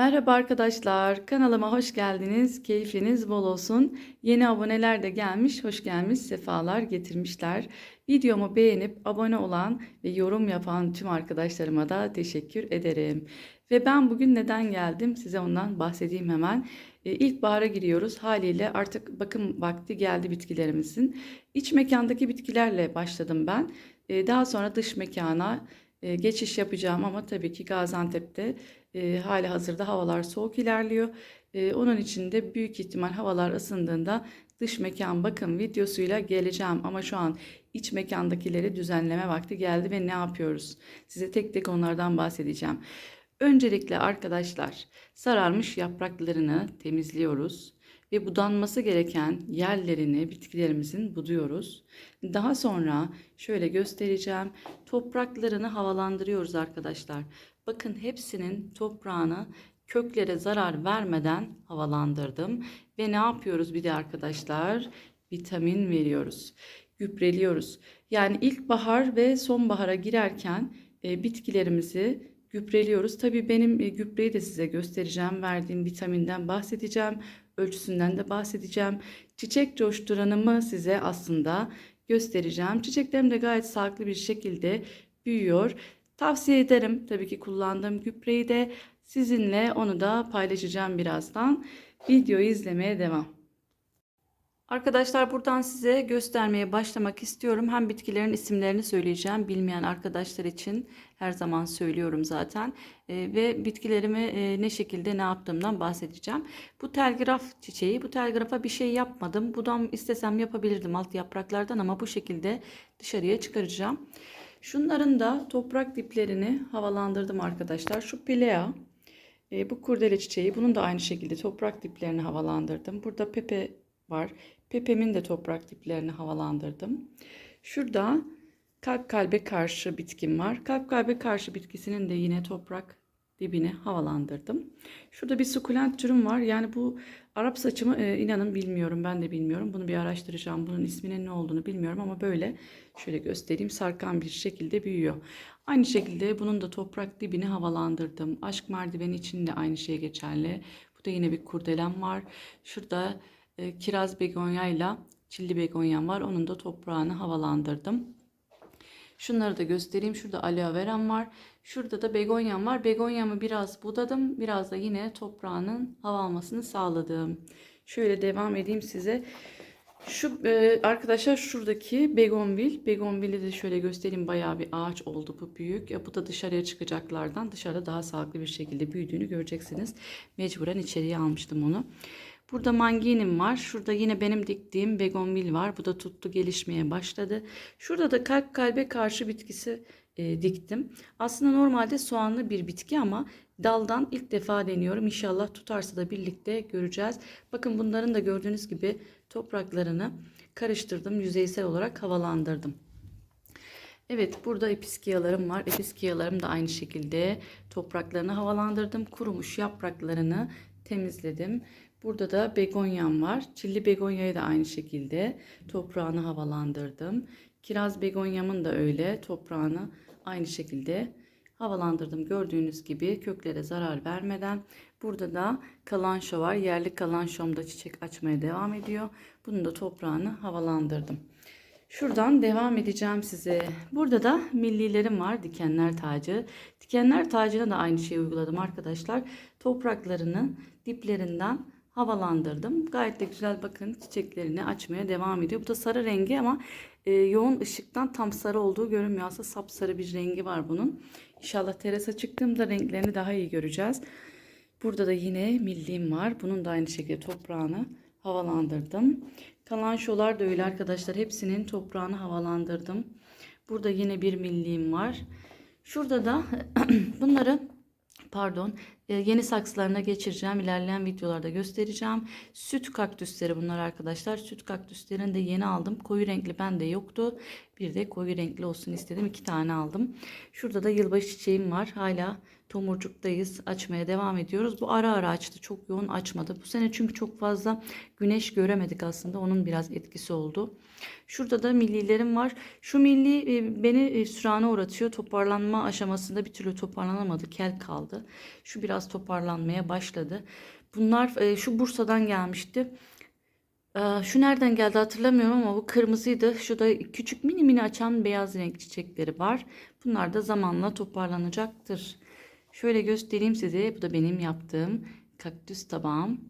Merhaba arkadaşlar, kanalıma hoş geldiniz. Keyfiniz bol olsun. Yeni aboneler de gelmiş, hoş gelmiş, sefalar getirmişler. Videomu beğenip abone olan ve yorum yapan tüm arkadaşlarıma da teşekkür ederim. Ve ben bugün neden geldim size ondan bahsedeyim hemen. E, İlkbahara giriyoruz. Haliyle artık bakım vakti geldi bitkilerimizin. İç mekandaki bitkilerle başladım ben. E, Daha sonra dış mekana e, geçiş yapacağım ama tabii ki Gaziantep'te e, hali hazırda havalar soğuk ilerliyor. E, onun için de büyük ihtimal havalar ısındığında dış mekan bakım videosuyla geleceğim. Ama şu an iç mekandakileri düzenleme vakti geldi ve ne yapıyoruz? Size tek tek onlardan bahsedeceğim. Öncelikle arkadaşlar sararmış yapraklarını temizliyoruz ve budanması gereken yerlerini bitkilerimizin buduyoruz. Daha sonra şöyle göstereceğim. Topraklarını havalandırıyoruz arkadaşlar. Bakın hepsinin toprağını köklere zarar vermeden havalandırdım. Ve ne yapıyoruz bir de arkadaşlar? Vitamin veriyoruz. Gübreliyoruz. Yani ilkbahar ve sonbahara girerken e, bitkilerimizi gübreliyoruz. Tabii benim e, gübreyi de size göstereceğim. Verdiğim vitaminden bahsedeceğim. Ölçüsünden de bahsedeceğim. Çiçek coşturanımı size aslında göstereceğim. Çiçeklerim de gayet sağlıklı bir şekilde büyüyor. Tavsiye ederim tabii ki kullandığım gübreyi de sizinle onu da paylaşacağım birazdan. Videoyu izlemeye devam. Arkadaşlar buradan size göstermeye başlamak istiyorum. Hem bitkilerin isimlerini söyleyeceğim. Bilmeyen arkadaşlar için her zaman söylüyorum zaten. Ee, ve bitkilerimi e, ne şekilde ne yaptığımdan bahsedeceğim. Bu telgraf çiçeği. Bu telgrafa bir şey yapmadım. Budam istesem yapabilirdim alt yapraklardan ama bu şekilde dışarıya çıkaracağım. Şunların da toprak diplerini havalandırdım arkadaşlar. Şu pilea. E, bu kurdele çiçeği. Bunun da aynı şekilde toprak diplerini havalandırdım. Burada pepe var. Pepemin de toprak diplerini havalandırdım. Şurada kalp kalbe karşı bitkim var. Kalp kalbe karşı bitkisinin de yine toprak dibini havalandırdım. Şurada bir sukulent türüm var. Yani bu Arap saçımı e, inanın bilmiyorum. Ben de bilmiyorum. Bunu bir araştıracağım. Bunun isminin ne olduğunu bilmiyorum ama böyle şöyle göstereyim. Sarkan bir şekilde büyüyor. Aynı şekilde bunun da toprak dibini havalandırdım. Aşk merdiveni için de aynı şey geçerli. Bu da yine bir kurdelem var. Şurada e, kiraz begonyayla çilli begonyam var. Onun da toprağını havalandırdım. Şunları da göstereyim. Şurada aloe veram var. Şurada da begonyam var. Begonyamı biraz budadım. Biraz da yine toprağının hava almasını sağladım. Şöyle devam edeyim size. Şu e, arkadaşlar şuradaki begonvil. Begonvili de şöyle göstereyim. Bayağı bir ağaç oldu bu büyük. Ya, bu da dışarıya çıkacaklardan. Dışarıda daha sağlıklı bir şekilde büyüdüğünü göreceksiniz. Mecburen içeriye almıştım onu. Burada manginim var. Şurada yine benim diktiğim begonvil var. Bu da tuttu gelişmeye başladı. Şurada da kalp kalbe karşı bitkisi e, diktim. Aslında normalde soğanlı bir bitki ama daldan ilk defa deniyorum. İnşallah tutarsa da birlikte göreceğiz. Bakın bunların da gördüğünüz gibi topraklarını karıştırdım. Yüzeysel olarak havalandırdım. Evet burada episkiyalarım var. Episkiyalarım da aynı şekilde topraklarını havalandırdım. Kurumuş yapraklarını temizledim. Burada da begonyam var. Çilli begonyayı da aynı şekilde toprağını havalandırdım. Kiraz begonyamın da öyle toprağını aynı şekilde havalandırdım. Gördüğünüz gibi köklere zarar vermeden. Burada da kalanşo var. Yerli kalanşom da çiçek açmaya devam ediyor. Bunun da toprağını havalandırdım. Şuradan devam edeceğim size. Burada da millilerim var. Dikenler tacı. Dikenler tacına da aynı şeyi uyguladım arkadaşlar. Topraklarının diplerinden havalandırdım. Gayet de güzel bakın çiçeklerini açmaya devam ediyor. Bu da sarı rengi ama e, yoğun ışıktan tam sarı olduğu görünmüyor. Aslında sapsarı bir rengi var bunun. İnşallah terasa çıktığımda renklerini daha iyi göreceğiz. Burada da yine milliğim var. Bunun da aynı şekilde toprağını havalandırdım. Kalanşolar da öyle arkadaşlar. Hepsinin toprağını havalandırdım. Burada yine bir milliğim var. Şurada da bunları pardon e, yeni saksılarına geçireceğim. İlerleyen videolarda göstereceğim. Süt kaktüsleri bunlar arkadaşlar. Süt kaktüslerini de yeni aldım. Koyu renkli bende yoktu. Bir de koyu renkli olsun istedim. iki tane aldım. Şurada da yılbaşı çiçeğim var. Hala tomurcuktayız. Açmaya devam ediyoruz. Bu ara ara açtı. Çok yoğun açmadı. Bu sene çünkü çok fazla güneş göremedik aslında. Onun biraz etkisi oldu. Şurada da millilerim var. Şu milli e, beni e, sürana uğratıyor. Toparlanma aşamasında bir türlü toparlanamadı. Kel kaldı. Şu biraz toparlanmaya başladı. Bunlar e, şu Bursa'dan gelmişti. Ee, Şu nereden geldi hatırlamıyorum ama bu kırmızıydı. Şurada küçük mini mini açan beyaz renk çiçekleri var. Bunlar da zamanla toparlanacaktır. Şöyle göstereyim size. Bu da benim yaptığım kaktüs tabağım.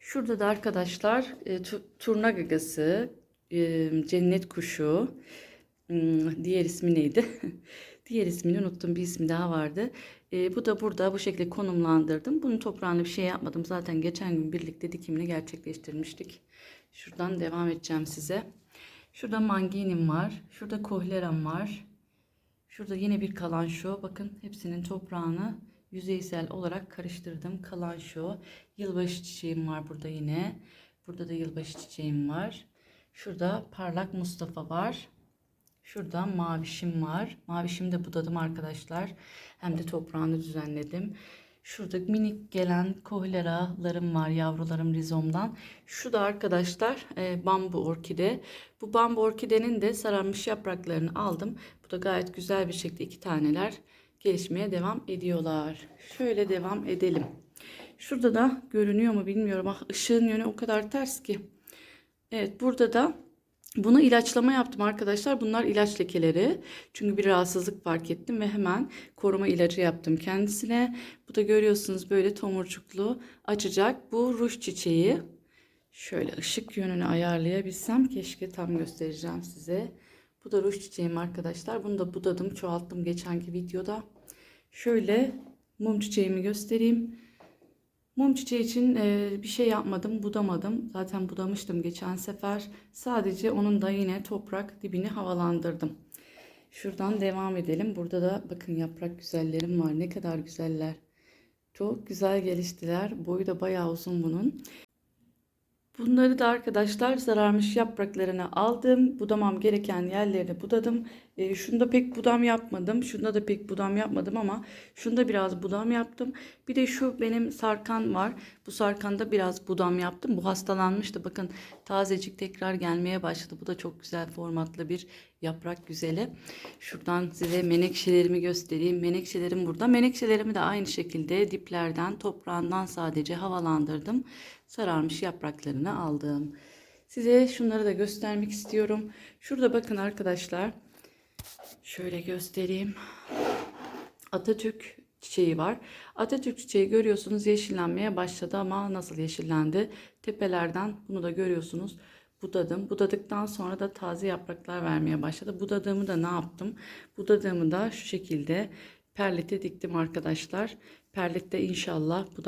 Şurada da arkadaşlar e, tu- turna gagası, e, cennet kuşu, hmm, diğer ismi neydi? Diğer ismini unuttum. Bir ismi daha vardı. E, bu da burada bu şekilde konumlandırdım. Bunun toprağını bir şey yapmadım. Zaten geçen gün birlikte dikimini gerçekleştirmiştik. Şuradan devam edeceğim size. Şurada manginim var. Şurada kohleram var. Şurada yine bir kalanşo. Bakın hepsinin toprağını yüzeysel olarak karıştırdım. Kalanşo. Yılbaşı çiçeğim var burada yine. Burada da yılbaşı çiçeğim var. Şurada parlak Mustafa var. Şurada mavişim var. Mavişimi de budadım arkadaşlar. Hem de toprağını düzenledim. Şurada minik gelen kohleralarım var yavrularım rizomdan. Şu da arkadaşlar e, bambu orkide. Bu bambu orkidenin de sararmış yapraklarını aldım. Bu da gayet güzel bir şekilde iki taneler gelişmeye devam ediyorlar. Şöyle devam edelim. Şurada da görünüyor mu bilmiyorum. Ah ışığın yönü o kadar ters ki. Evet burada da bunu ilaçlama yaptım arkadaşlar. Bunlar ilaç lekeleri. Çünkü bir rahatsızlık fark ettim ve hemen koruma ilacı yaptım kendisine. Bu da görüyorsunuz böyle tomurcuklu açacak. Bu ruj çiçeği. Şöyle ışık yönünü ayarlayabilsem keşke tam göstereceğim size. Bu da ruj çiçeğim arkadaşlar. Bunu da budadım, çoğalttım geçenki videoda. Şöyle mum çiçeğimi göstereyim. Mum çiçeği için e, bir şey yapmadım, budamadım. Zaten budamıştım geçen sefer. Sadece onun da yine toprak dibini havalandırdım. Şuradan devam edelim. Burada da bakın yaprak güzellerim var. Ne kadar güzeller. Çok güzel geliştiler. Boyu da bayağı uzun bunun. Bunları da arkadaşlar sararmış yapraklarını aldım. Budamam gereken yerlerini budadım. E, şunda pek budam yapmadım. Şunda da pek budam yapmadım ama şunda biraz budam yaptım. Bir de şu benim sarkan var. Bu sarkanda biraz budam yaptım. Bu hastalanmıştı. Bakın tazecik tekrar gelmeye başladı. Bu da çok güzel formatlı bir yaprak güzeli. Şuradan size menekşelerimi göstereyim. Menekşelerim burada. Menekşelerimi de aynı şekilde diplerden, toprağından sadece havalandırdım. Sararmış yapraklarını aldım. Size şunları da göstermek istiyorum. Şurada bakın arkadaşlar. Şöyle göstereyim. Atatürk çiçeği var. Atatürk çiçeği görüyorsunuz yeşillenmeye başladı ama nasıl yeşillendi? Tepelerden bunu da görüyorsunuz. Budadım. Budadıktan sonra da taze yapraklar vermeye başladı. Budadığımı da ne yaptım? Budadığımı da şu şekilde perlete diktim arkadaşlar. Perlette inşallah bu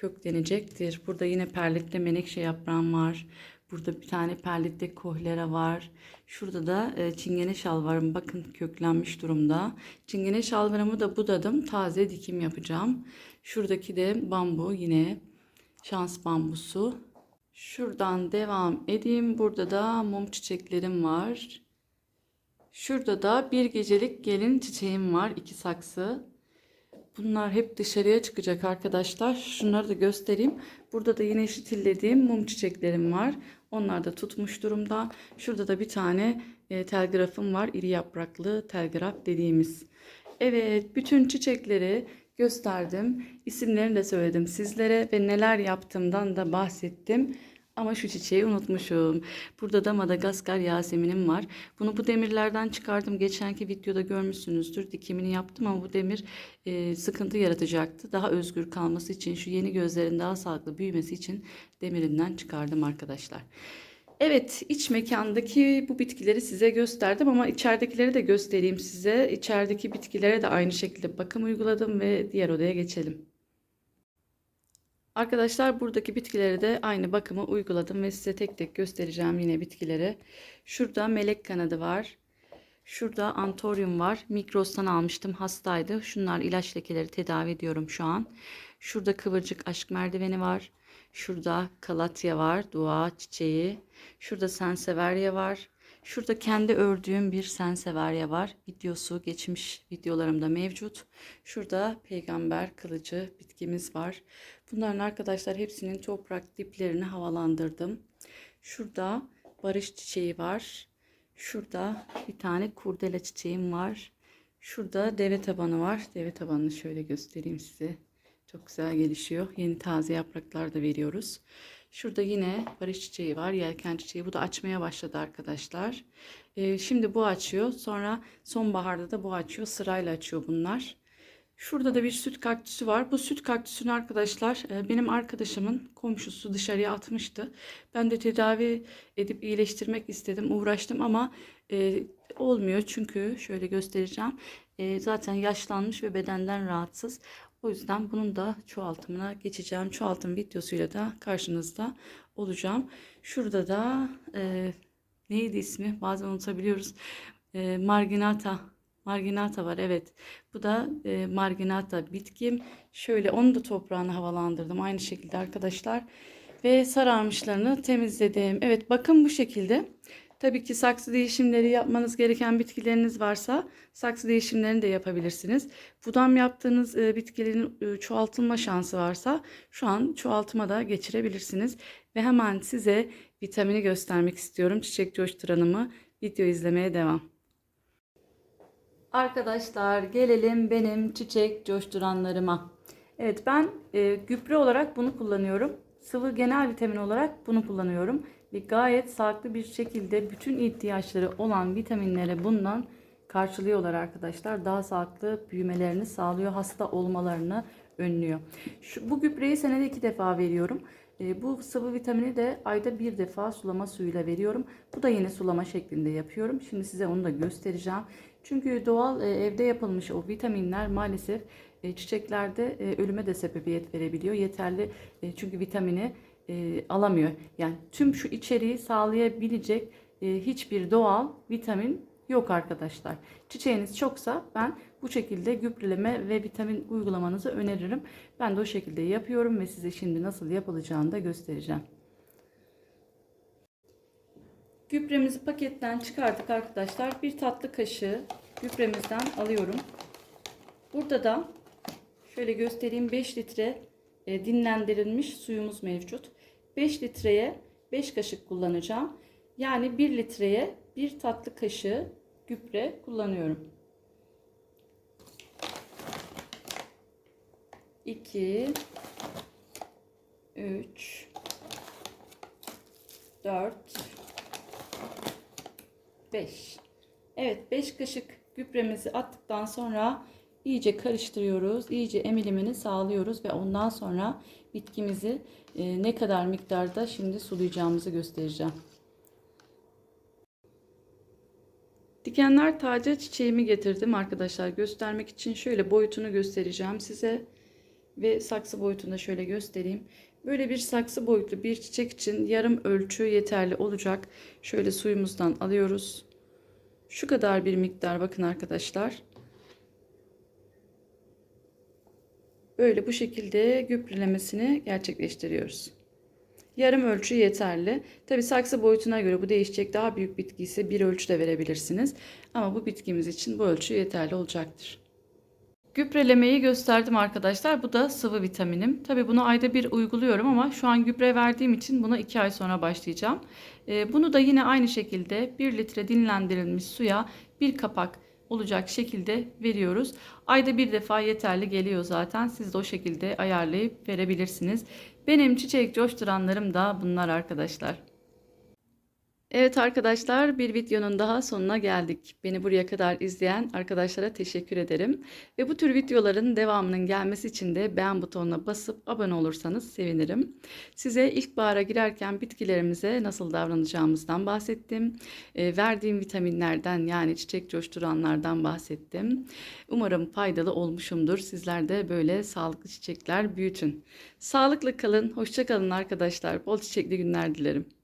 köklenecektir. Burada yine perlette menekşe yaprağım var. Burada bir tane perlette kohlera var. Şurada da e, çingene şalvarım bakın köklenmiş durumda. Çingene şalvarımı da budadım. Taze dikim yapacağım. Şuradaki de bambu yine şans bambusu. Şuradan devam edeyim. Burada da mum çiçeklerim var. Şurada da bir gecelik gelin çiçeğim var. iki saksı. Bunlar hep dışarıya çıkacak arkadaşlar. Şunları da göstereyim. Burada da yine şitillediğim mum çiçeklerim var. Onlar da tutmuş durumda. Şurada da bir tane e, telgrafım var. İri yapraklı telgraf dediğimiz. Evet, bütün çiçekleri gösterdim. İsimlerini de söyledim sizlere ve neler yaptığımdan da bahsettim. Ama şu çiçeği unutmuşum. Burada da Madagaskar Yasemin'im var. Bunu bu demirlerden çıkardım. Geçenki videoda görmüşsünüzdür. Dikimini yaptım ama bu demir e, sıkıntı yaratacaktı. Daha özgür kalması için, şu yeni gözlerin daha sağlıklı büyümesi için demirinden çıkardım arkadaşlar. Evet, iç mekandaki bu bitkileri size gösterdim ama içeridekileri de göstereyim size. İçerideki bitkilere de aynı şekilde bakım uyguladım ve diğer odaya geçelim. Arkadaşlar buradaki bitkileri de aynı bakımı uyguladım ve size tek tek göstereceğim yine bitkileri. Şurada melek kanadı var. Şurada antorium var. Migros'tan almıştım hastaydı. Şunlar ilaç lekeleri tedavi ediyorum şu an. Şurada kıvırcık aşk merdiveni var. Şurada kalatya var. Dua çiçeği. Şurada senseverya var. Şurada kendi ördüğüm bir senseverya var. Videosu geçmiş videolarımda mevcut. Şurada peygamber kılıcı bitkimiz var. Bunların arkadaşlar hepsinin toprak diplerini havalandırdım. Şurada barış çiçeği var. Şurada bir tane kurdele çiçeğim var. Şurada deve tabanı var. Deve tabanını şöyle göstereyim size. Çok güzel gelişiyor. Yeni taze yapraklar da veriyoruz. Şurada yine barış çiçeği var. Yelken çiçeği. Bu da açmaya başladı arkadaşlar. Ee, şimdi bu açıyor. Sonra sonbaharda da bu açıyor. Sırayla açıyor bunlar. Şurada da bir süt kaktüsü var. Bu süt kaktüsünü arkadaşlar e, benim arkadaşımın komşusu dışarıya atmıştı. Ben de tedavi edip iyileştirmek istedim. Uğraştım ama e, olmuyor. Çünkü şöyle göstereceğim. E, zaten yaşlanmış ve bedenden rahatsız. O yüzden bunun da çoğaltımına geçeceğim. Çoğaltım videosuyla da karşınızda olacağım. Şurada da e, neydi ismi? Bazen unutabiliyoruz. E, marginata. Marginata var evet. Bu da e, marginata bitkim. Şöyle onu da toprağını havalandırdım. Aynı şekilde arkadaşlar. Ve sararmışlarını temizledim. Evet bakın bu şekilde. Tabii ki saksı değişimleri yapmanız gereken bitkileriniz varsa saksı değişimlerini de yapabilirsiniz. Budam yaptığınız e, bitkilerin e, çoğaltılma şansı varsa şu an çoğaltıma da geçirebilirsiniz. Ve hemen size vitamini göstermek istiyorum. Çiçek coşturanımı video izlemeye devam. Arkadaşlar gelelim benim çiçek coşturanlarıma. Evet ben e, gübre olarak bunu kullanıyorum. Sıvı genel vitamin olarak bunu kullanıyorum. Ve gayet sağlıklı bir şekilde bütün ihtiyaçları olan vitaminlere bundan karşılıyorlar arkadaşlar. Daha sağlıklı büyümelerini sağlıyor. Hasta olmalarını önlüyor. Şu, bu gübreyi senede iki defa veriyorum. E, bu sıvı vitamini de ayda bir defa sulama suyuyla veriyorum. Bu da yine sulama şeklinde yapıyorum. Şimdi size onu da göstereceğim. Çünkü doğal e, evde yapılmış o vitaminler maalesef e, çiçeklerde e, ölüme de sebebiyet verebiliyor. Yeterli çünkü vitamini alamıyor. Yani tüm şu içeriği sağlayabilecek hiçbir doğal vitamin yok arkadaşlar. Çiçeğiniz çoksa ben bu şekilde gübreleme ve vitamin uygulamanızı öneririm. Ben de o şekilde yapıyorum ve size şimdi nasıl yapılacağını da göstereceğim. Gübremizi paketten çıkardık arkadaşlar. Bir tatlı kaşığı gübremizden alıyorum. Burada da şöyle göstereyim 5 litre e, dinlendirilmiş suyumuz mevcut. 5 litreye 5 kaşık kullanacağım. Yani 1 litreye 1 tatlı kaşığı gübre kullanıyorum. 2 3 4 5 Evet 5 kaşık gübremizi attıktan sonra iyice karıştırıyoruz. iyice emilimini sağlıyoruz ve ondan sonra bitkimizi e, ne kadar miktarda şimdi sulayacağımızı göstereceğim. Dikenler taze çiçeğimi getirdim arkadaşlar göstermek için şöyle boyutunu göstereceğim size ve saksı boyutunu da şöyle göstereyim. Böyle bir saksı boyutlu bir çiçek için yarım ölçü yeterli olacak. Şöyle suyumuzdan alıyoruz. Şu kadar bir miktar bakın arkadaşlar. Böyle bu şekilde gübrelemesini gerçekleştiriyoruz. Yarım ölçü yeterli. Tabi saksı boyutuna göre bu değişecek. Daha büyük bitki ise bir ölçü de verebilirsiniz. Ama bu bitkimiz için bu ölçü yeterli olacaktır. Gübrelemeyi gösterdim arkadaşlar. Bu da sıvı vitaminim. Tabi bunu ayda bir uyguluyorum ama şu an gübre verdiğim için buna 2 ay sonra başlayacağım. Ee, bunu da yine aynı şekilde 1 litre dinlendirilmiş suya bir kapak olacak şekilde veriyoruz. Ayda bir defa yeterli geliyor zaten. Siz de o şekilde ayarlayıp verebilirsiniz. Benim çiçek coşturanlarım da bunlar arkadaşlar. Evet arkadaşlar bir videonun daha sonuna geldik. Beni buraya kadar izleyen arkadaşlara teşekkür ederim. Ve bu tür videoların devamının gelmesi için de beğen butonuna basıp abone olursanız sevinirim. Size ilkbahara girerken bitkilerimize nasıl davranacağımızdan bahsettim. E, verdiğim vitaminlerden yani çiçek coşturanlardan bahsettim. Umarım faydalı olmuşumdur. Sizler de böyle sağlıklı çiçekler büyütün. Sağlıklı kalın, hoşça kalın arkadaşlar. Bol çiçekli günler dilerim.